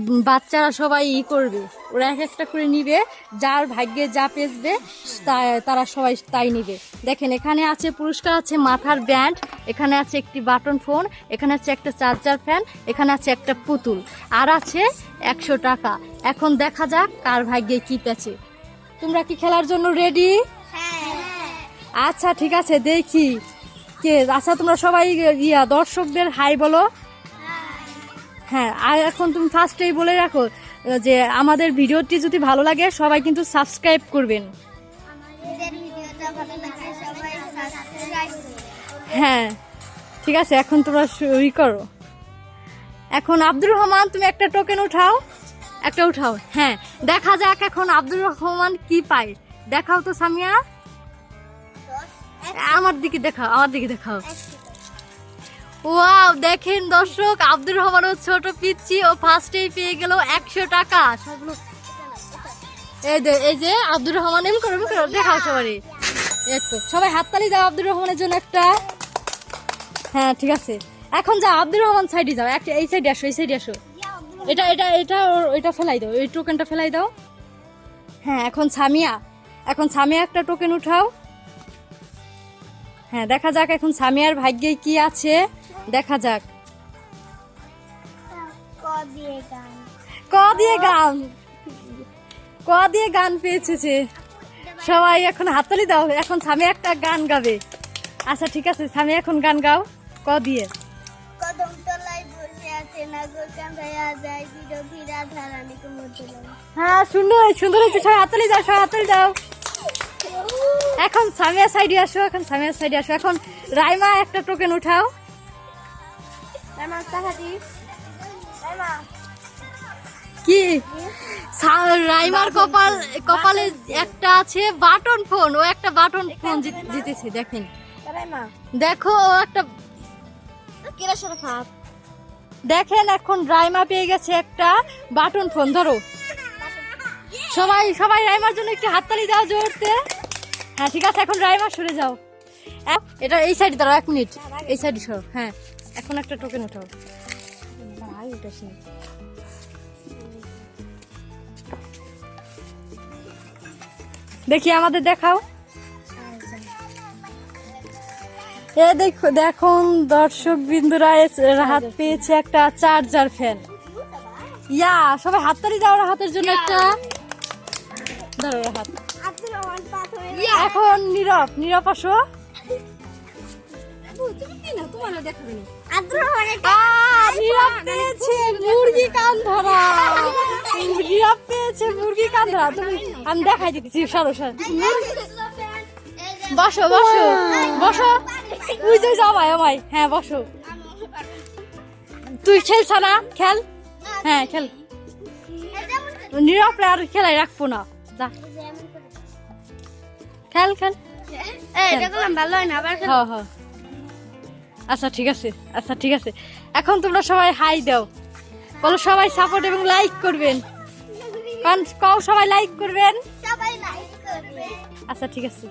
বাচ্চারা সবাই ই করবে। ওরা এক একটা করে নিবে যার ভাগ্যে যা পেঁচবে তা- তারা সবাই তাই নিবে। দেখেন এখানে আছে পুরস্কার আছে মাথার ব্যান্ড এখানে আছে একটি বাটন ফোন এখানে আছে একটা চার্জার ফ্যান এখানে আছে একটা পুতুল। আর আছে একশো টাকা। এখন দেখা যাক কার ভাগ্যে কি পেছে তোমরা কি খেলার জন্য রেডি আচ্ছা ঠিক আছে দেখি। কে আচ্ছা তোমরা সবাই ইয়া দর্শকদের হাই বলো। হ্যাঁ আর এখন তুমি ফার্স্টেই বলে রাখো যে আমাদের ভিডিওটি যদি ভালো লাগে সবাই কিন্তু সাবস্ক্রাইব করবেন। হ্যাঁ ঠিক আছে এখন তোমরা ই করো। এখন আব্দুর রহমান তুমি একটা টোকেন উঠাও। একটা উঠাও হ্যাঁ দেখা যাক এখন আব্দুর রহমান কি পায়। দেখাও তো সামিয়া। আমার দিকে দেখাও আমার দিকে দেখাও। ওয়াও, দেখেন দর্শক, আব্দুর রহমান ও ছোট পিচ্ছি ও ফার্স্টেই পেয়ে গেল একশো টাকা। এই যে এই যে, আব্দুর রহমান এমন করো দেখাও সবারই। এই সবাই হাততালি দাও আব্দুর রহমানের জন্য একটা। হ্যাঁ ঠিক আছে। এখন যা আব্দুর রহমান সাইডে যাও। একটা, এই সাইডে আসো, এই সাইডে আসো। এটা এটা এটা এটা ফেলাই দাও, এই টোকেনটা ফেলাই দাও। হ্যাঁ এখন সামিয়া এখন সামিয়া একটা টোকেন উঠাও। হ্যাঁ দেখা যাক এখন সামিয়ার ভাগ্যে কি আছে। দেখা যাক। ক দিয়ে গান। ক দিয়ে গান। পেয়েছে সে। সবাই এখন হাততালি দাও। এখন সামি একটা গান গাবে। আচ্ছা ঠিক আছে সামি এখন গান গাও। ক দিয়ে। হ্যাঁ সুন্দর সুন্দর হয়েছে। সবাই হাততালি দাও সবাই হাততালি দাও। এখন সামিয়া সাইডে আসো এখন সামিয়ার সাইডে আসো। এখন রাইমা একটা টোকেন উঠাও। কি? রাইমার কপাল, কপালে একটা আছে বাটন ফোন, ও একটা বাটন ফোন জিতেছে, দেখেন। দেখো, ও একটা দেখেন, এখন রাইমা পেয়ে গেছে একটা বাটন ফোন, ধরো। সবাই সবাই রাইমার জন্য একটু হাততালি দাও জোরতে। হ্যাঁ ঠিক আছে, এখন রাইমা সরে যাও। এটা এই সাইডে দাঁড়াও, এক মিনিট। এই সাইডে সরো হ্যাঁ। এখন একটা টোকেন উঠাও। ভাই উঠাস নি। দেখি আমাদের দেখাও। এ দেখো দেখুন দর্শক বিন্দুরা হাত পেয়েছে একটা চার্জার ফ্যান ইয়া সবাই হাত হাততালি দাও হাতের জন্য একটা। ধরো হাত। এখন নীরব নীরব আসো। মুরগি কান ধরা নীরব পেয়েছে মুরগি কান ধরা তুমি আমি দেখাই দিতেছি সরো সর। বসো বসো বসো। তুই যে যাবাই আমায় হ্যাঁ বসো। তুই খেলছ না খেল। হ্যাঁ খেল। নীরব আর খেলাই রাখব না। যা। খেল খেল। এটা করলাম ভালো হয় না আবার হ্যাঁ হ্যাঁ। আচ্ছা ঠিক আছে আচ্ছা ঠিক আছে। এখন তোমরা সবাই হাই দাও। বলো সবাই সাপোর্ট এবং লাইক করবেন। কারণ কও সবাই লাইক করবেন। সবাই লাইক করবেন। আচ্ছা ঠিক আছে।